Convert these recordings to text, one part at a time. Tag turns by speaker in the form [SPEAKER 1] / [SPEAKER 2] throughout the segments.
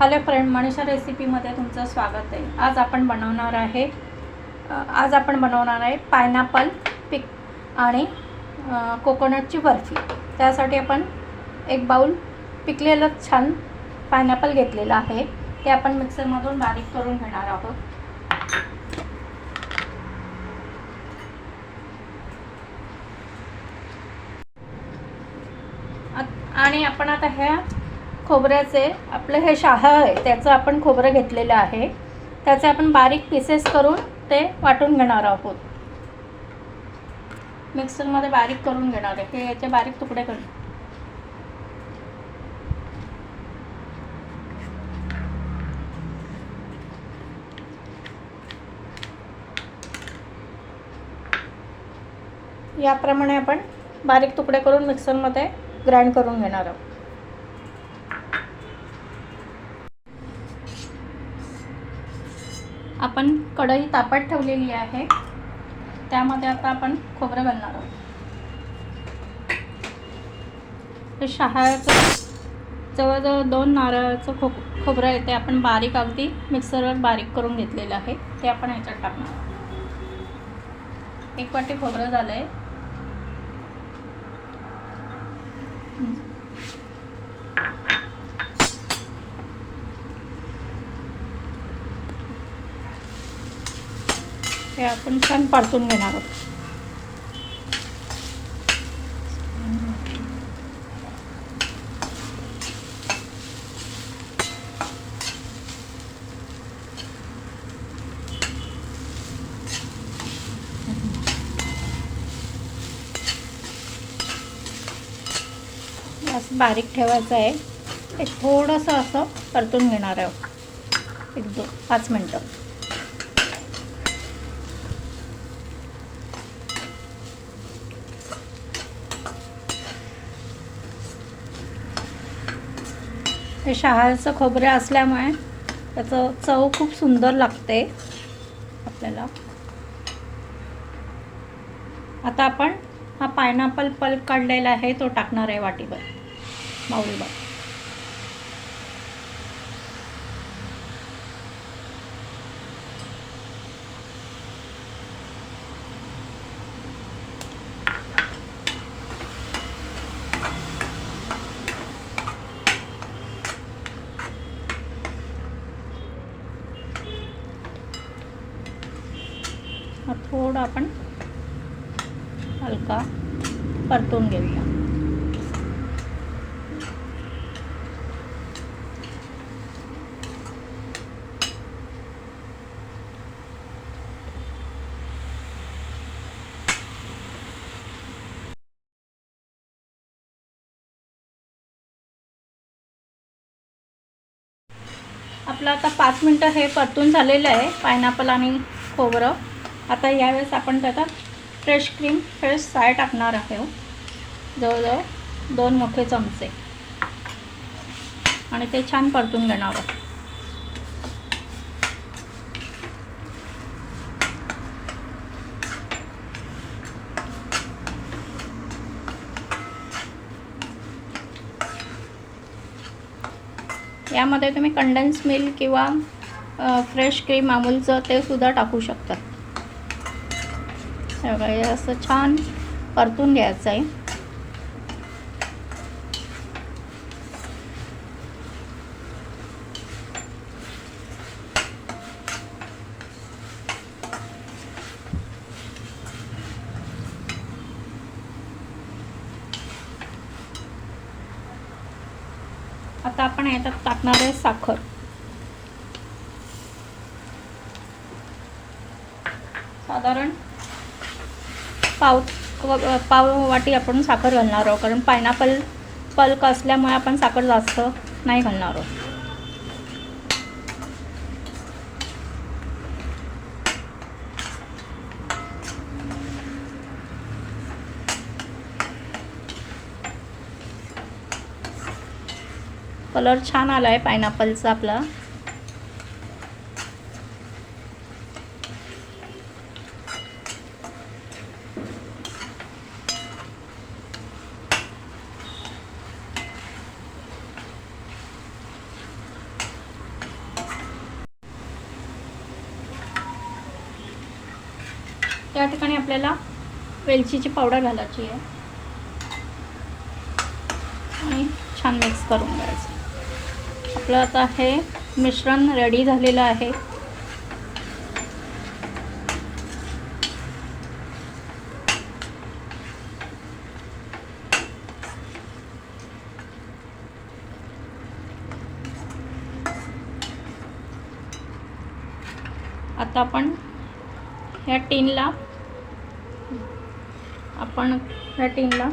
[SPEAKER 1] Hello friend Manisha रेसिपीमध्ये तुमचं स्वागत आहे. आज आपण बनवणार आहे आज आपण बनवणार आहे पायनॅपल पिक आणि कोकोनटची बर्फी. त्यासाठी आपण एक बाऊल पिकलेलं छान पायनॅपल घेतलेलं आहे. ते आपण मिक्सरमधून बारीक करून घेणार आहोत. आणि आपण आता ह्या खोबऱ्याचे आपलं हे शहा आहे त्याचं आपण खोबरं घेतलेलं आहे. त्याचे आपण बारीक पीसेस करून ते वाटून घेणार आहोत. मिक्सरमध्ये बारीक करून घेणार आहे. ते याचे बारीक तुकडे करून. याप्रमाणे आपण बारीक तुकडे करून मिक्सरमध्ये ग्राइंड करून घेणार आहोत. आपण कढई तापट ठेवलेली आहे. त्यामध्ये आता आपण खोबरं घालणार आहोत. हे शहाळ्याचं जवळजवळ दोन नारळाचं खो खोबरं येते आपण बारीक अगदी मिक्सरवर बारीक करून घेतलेलं आहे. ते आपण ह्याच्यात टाकणार आहोत. एक वाटी खोबरं झालं आहे हे आपण छान परतून घेणार आहोत. असं बारीक ठेवायचं आहे. एक थोडंसं असं परतून घेणार आहे एक दोन पाच मिनटं. हे शहाळ्याचं खोबरं असल्यामुळे त्याचं चव खूप सुंदर लागते आपल्याला. आता आपण हा पायनॅपल पल्प काढलेला आहे तो टाकणार आहे वाटीभर बाऊलभर हा थोडं आपण हलका परतून घेऊया. आपलं आता पाच मिनटं हे परतून झालेलं आहे पायनॅपल आणि खोबरं. आता यावेळेस आपण त्यात फ्रेश क्रीम फ्रेश साय टाकणार आहोत. जवळजवळ दोन मोठे चमचे. आणि ते छान परतून घेणार आहोत. यामध्ये तुम्ही कंडेन्स मिल्क किंवा फ्रेश क्रीम अमूलचं ते सुद्धा टाकू शकतात सगळे असं छान परतून घ्यायचं आहे. आता आपण याच्यात टाकणार आहे साखर. साधारण पाव पाव वाटी आपण साखर घालणार आहोत. कारण पायनॅपल पल्क असल्यामुळे आपण साखर जास्त नाही घालणार आहोत. कलर छान आला आहे पायनॅपलचा आपला. त्या ठिकाणी आपल्याला वेलचीची पावडर घालायची आहे. आणि छान मिक्स करून घ्यायचं. आपलं आता हे मिश्रण रेडी झालेलं आहे. आता आपण ह्या टीनला आपण ह्या टीनला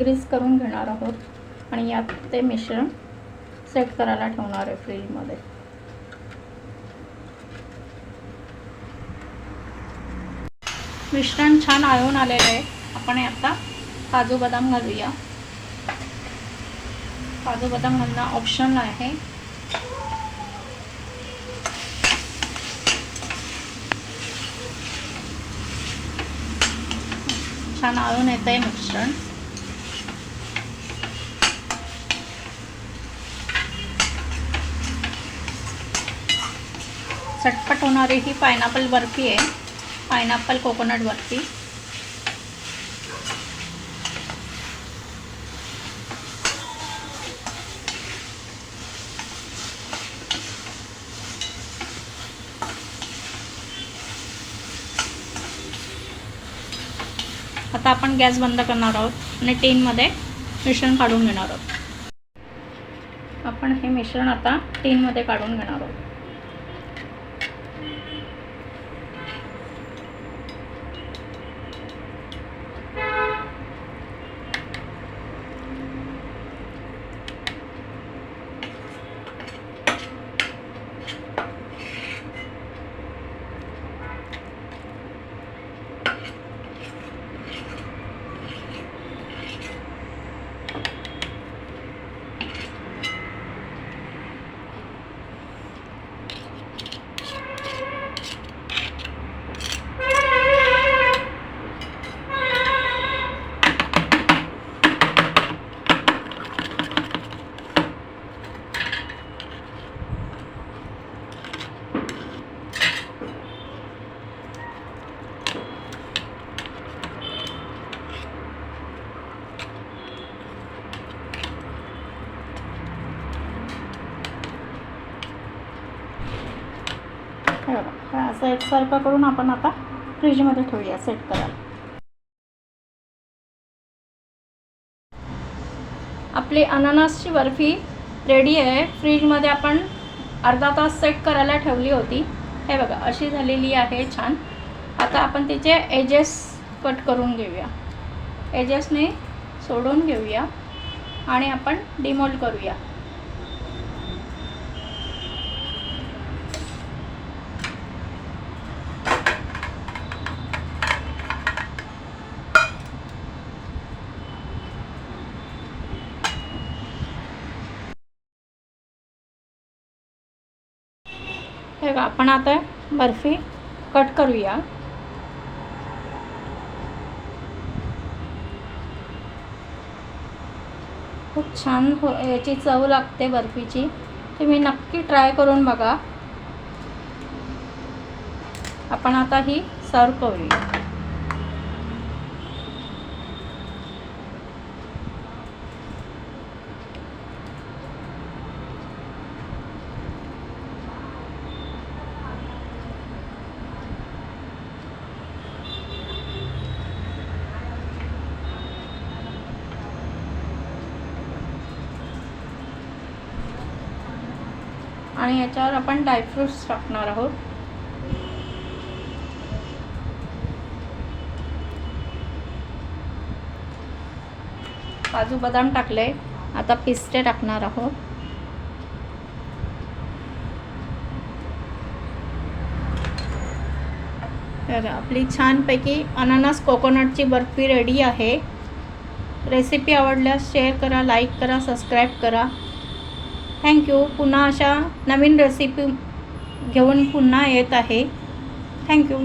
[SPEAKER 1] ग्रीस करून घेणार आहोत. आणि यात ते मिश्रण सेट करायला ठेवणार आहे फ्रीजमध्ये. मिश्रण छान आळून आलेलं आहे. आपण आता काजू बदाम घालूया. काजू बदाम घालणं ऑप्शनल आहे. छान आळून येत आहे मिश्रण चटपट होणारी ही पायनॅपल बर्फी आहे. Pineapple coconut barfi. आता आपण गॅस बंद करणार आहोत आणि टीनमध्ये मिश्रण काढून घेणार आहोत. आपण हे मिश्रण आता टीनमध्ये काढून घेणार आहोत हे बघा हे करून आपण आता फ्रीजमध्ये ठेवूया सेट करायला. आपली अननसची बर्फी रेडी आहे. फ्रीजमध्ये आपण अर्धा तास सेट करायला ठेवली होती. हे बघा अशी झालेली आहे छान. आता आपण तिचे एजेस कट करून घेऊया. एजेसने सोडून घेऊया आणि आपण डिमोल्ड करूया. हे आपण आता बर्फी कट करूया. खूप छान हो याची चव लागते बर्फीची. तुम्ही नक्की ट्राय करून बघा. आपण आता ही सर्व करूया. आणि याच्यावर आपण ड्रायफ्रूट्स टाकणार आहोत. काजू बदाम टाकले आता पिस्ते टाकणार आहोत. तर आपली छानपैकी अननस कोकोनटची बर्फी रेडी आहे. रेसिपी आवडल्यास शेअर करा लाईक करा सबस्क्राईब करा. थँक्यू पुन्हा अशा नवीन रेसिपी घेऊन पुन्हा येत आहे. थँक्यू